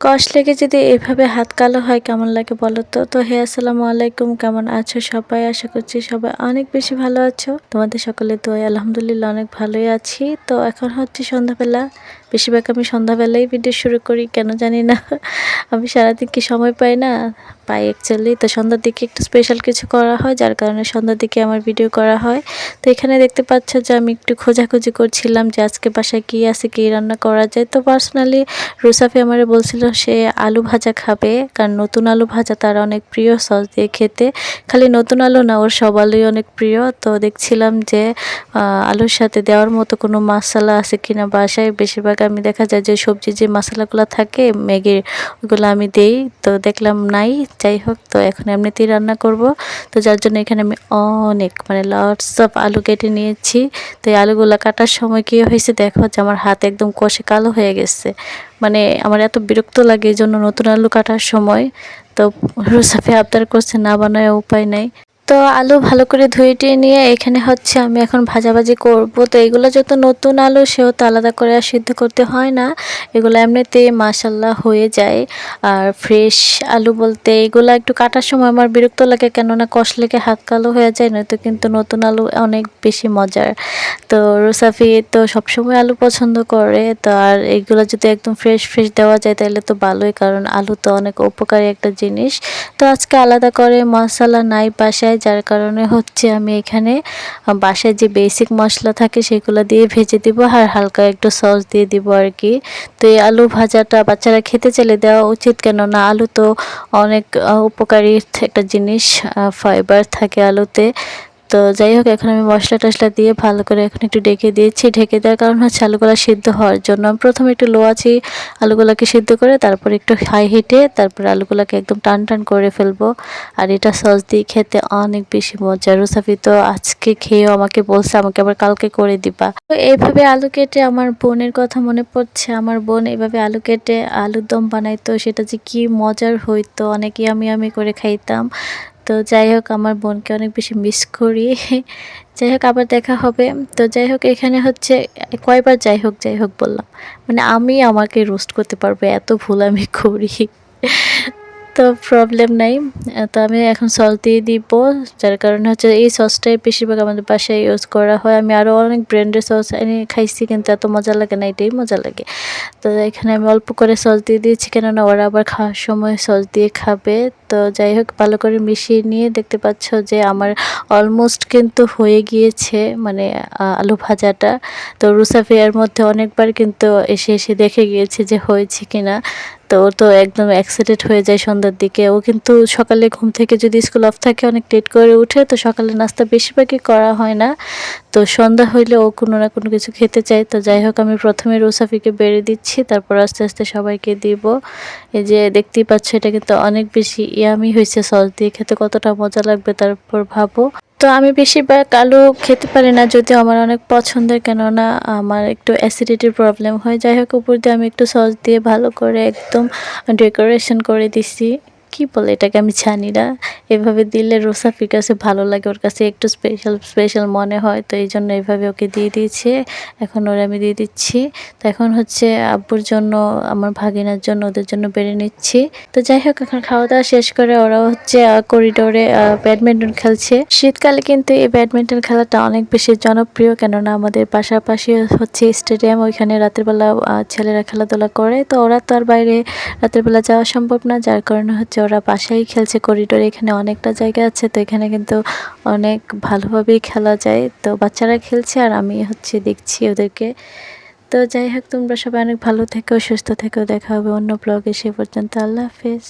কষ লেগে যদি এভাবে হাত কালো হয়, কেমন লাগে বলো তো? তো হে, আসসালামু আলাইকুম। কেমন আছো সবাই? আশা করছি সবাই অনেক বেশি ভালো আছো। তোমাদের সকলে তো আলহামদুলিল্লাহ অনেক ভালোই আছি। তো এখন হচ্ছে সন্ধ্যাবেলা। বেশিরভাগ আমি সন্ধ্যাবেলাই ভিডিও শুরু করি, কেন জানি না। আমি সারাদিন কি সময় পাই না? পাই অ্যাকচুয়ালি তো সন্ধ্যার দিকে একটু স্পেশাল কিছু করা হয়, যার কারণে সন্ধ্যার দিকে আমার ভিডিও করা হয়। তো এখানে দেখতে পাচ্ছ যে আমি একটু খোঁজাখুঁজি করছিলাম যে আজকে বাসায় কী আছে, কী রান্না করা যায়। তো পার্সোনালি রুসাফি আমারে বলছিল সে আলু ভাজা খাবে, কারণ নতুন আলু ভাজা তার অনেক প্রিয় সস দিয়ে খেতে। খালি নতুন আলু না, ওর সব আলুই অনেক প্রিয়। তো দেখছিলাম যে আলুর সাথে দেওয়ার মতো কোনো মশলা আছে কিনা বাসায়, বেশিরভাগ আমি দেখা যায় যে সবজি যে মশলাগুলো থাকে, ম্যাগির ওগুলো আমি দেই। তো দেখলাম নাই, যাই হোক, তো এখন এমনিতেই রান্না করব। তো যার জন্য এখানে আমি অনেক মানে লটস অফ আলু কেটে নিয়েছি। তো এই আলুগুলো কাটার সময় কী হয়েছে দেখো যে আমার হাত একদম কষে কালো হয়ে গেছে। মানে আমার এত বিরক্ত লাগে এই জন্য নতুন আলু কাটার সময়। তো রুসাফি আবদার করছে না বানায় উপায় নাই। তো আলু ভালো করে ধুয়ে টিয়ে নিয়ে এখানে হচ্ছে আমি এখন ভাজাভাজি করব। তো এগুলো যত নতুন আলু সেহেতু আলাদা করে আর সিদ্ধ করতে হয় না। এগুলো এমনিতে মাসাল্লাহ হয়ে যায়। আর ফ্রেশ আলু বলতে এগুলো একটু কাটার সময় আমার বিরক্ত লাগে কেননা কষ লেগে হাত কালো হয়ে যায়, নয়তো কিন্তু নতুন আলু অনেক বেশি মজার। তো রুসাফি তো সবসময় আলু পছন্দ করে। তো আর এইগুলো যদি একদম ফ্রেশ ফ্রেশ দেওয়া যায় তাহলে তো ভালোই, কারণ আলু তো অনেক উপকারী একটা জিনিস। তো আজকে আলাদা করে মশলা নাই বাসায় যার কারণে হচ্ছে আমি এখানে বাসায় যে বেসিক মশলা থাকে সেগুলো দিয়ে ভেজে দিব আর হালকা একটু সস দিয়ে দিব আর কি। তো এই আলু ভাজাটা বাচ্চারা খেতে চলে দেওয়া উচিত, কেননা আলু তো অনেক উপকারী একটা জিনিস ফাইবার থাকে আলুতে। তো যাই হোক, এখন আমি মশলা টশলা দিয়ে ভালো করে এখন একটু ডেকে দিয়েছি। ঢেকে দেওয়ার কারণ হচ্ছে আলুগুলা সিদ্ধ হওয়ার জন্য। আমি প্রথমে একটু লো আছি আলুগুলাকে সিদ্ধ করে তারপর একটু হাই হিটে তারপর আলুগুলাকে একদম টান টান করে ফেলব। আর এটা সস দিয়ে খেতে অনেক বেশি মজা। রুসাফি তো আজকে খেয়েও আমাকে বলছে, আমাকে আবার কালকে করে দিবা। তো এইভাবে আলু কেটে আমার বোনের কথা মনে পড়ছে। আমার বোন এইভাবে আলু কেটে আলুর দম বানাইতো। সেটা যে কি মজার হইতো। অনেক ইয়ামি আমি করে খাইতাম। তো যাই হোক, আমার বোনকে অনেক বেশি মিস করি। যাই হোক, আবার দেখা হবে। তো যাই হোক, এখানে হচ্ছে কয়বার যাই হোক যাই হোক বললাম। মানে আমি আমাকে রোস্ট করতে পারব, এত ভুল আমি করি। তো প্রবলেম নাই। তো আমি এখন সস দিয়ে দিব, যার কারণে হচ্ছে এই সসটাই বেশিরভাগ আমাদের বাসায় ইউজ করা হয়। আমি আরও অনেক ব্র্যান্ডের সস এনে খাইছি, কিন্তু এত মজা লাগে না, এটাই মজা লাগে। তো এখানে আমি অল্প করে সস দিয়ে দিয়েছি, কেননা ওরা আবার খাওয়ার সময় সস দিয়ে খাবে। তো যাই হোক, ভালো করে মিশিয়ে নিয়ে দেখতে পাচ্ছ যে আমার অলমোস্ট কিন্তু হয়ে গিয়েছে মানে আলু ভাজাটা। তো রুসাফিয়ার মধ্যে অনেকবার কিন্তু এসে এসে দেখে গিয়েছে যে হয়েছে কিনা। তো ও তো একদম অ্যাক্সিডেন্ট হয়ে যায় সন্ধ্যার দিকে। ও কিন্তু সকালে ঘুম থেকে যদি স্কুল অফ থাকে, অনেক লেট করে উঠে, তো সকালে নাস্তা বেশিরভাগই করা হয় না। তো সন্ধ্যা হইলে ও কোনো না কোনো কিছু খেতে চায়। তো যাই হোক, আমি প্রথমে রোসাফিকে বেড়ে দিচ্ছি, তারপর আস্তে আস্তে সবাইকে দিব। এই যে দেখতেই পাচ্ছ, এটা কিন্তু অনেক বেশি ইয়ামি হয়েছে সস দিয়ে। খেতে কতটা মজা লাগবে তারপর ভাবো। তো আমি বেশিরভাগ আলু খেতে পারি না, যদিও আমার অনেক পছন্দের, কেননা আমার একটু অ্যাসিডিটির প্রবলেম হয়। যাই হোক, উপর দিয়ে আমি একটু সস দিয়ে ভালো করে একদম ডেকোরেশন করে দিছি। কি বলে এটাকে আমি জানি না। এভাবে দিলে রোসাফির কাছে ভালো লাগে, ওর কাছে একটু স্পেশাল স্পেশাল মনে হয়, তো এই জন্য এইভাবে ওকে দিয়ে দিয়েছে। এখন ওরা আমি দিয়ে দিচ্ছি। তো এখন হচ্ছে আব্বুর জন্য, আমার ভাগিনার জন্য ওদের জন্য বেড়ে নিচ্ছি। তো যাই হোক, এখন খাওয়া দাওয়া শেষ করে ওরা হচ্ছে করিডোরে ব্যাডমিন্টন খেলছে। শীতকালে কিন্তু এই ব্যাডমিন্টন খেলাটা অনেক বেশি জনপ্রিয়, কেননা আমাদের পাশাপাশি হচ্ছে স্টেডিয়াম ওইখানে রাতের বেলা ছেলেরা খেলাধুলা করে। তো ওরা তো আর বাইরে রাতের বেলা যাওয়া সম্ভব না, যার কারণে হচ্ছে ওরা বাসায় খেলছে করিডোরে এখানে অনেকটা জায়গা আছে, তো এখানে কিন্তু অনেক ভালোভাবেই খেলা যায়। তো বাচ্চারা খেলছে আর আমি হচ্ছে দেখছি ওদেরকে। তো যাই হোক, তোমরা সবাই অনেক ভালো থেকেও সুস্থ থেকেও দেখা হবে অন্য ব্লগে সে পর্যন্ত আল্লাহ হাফেজ।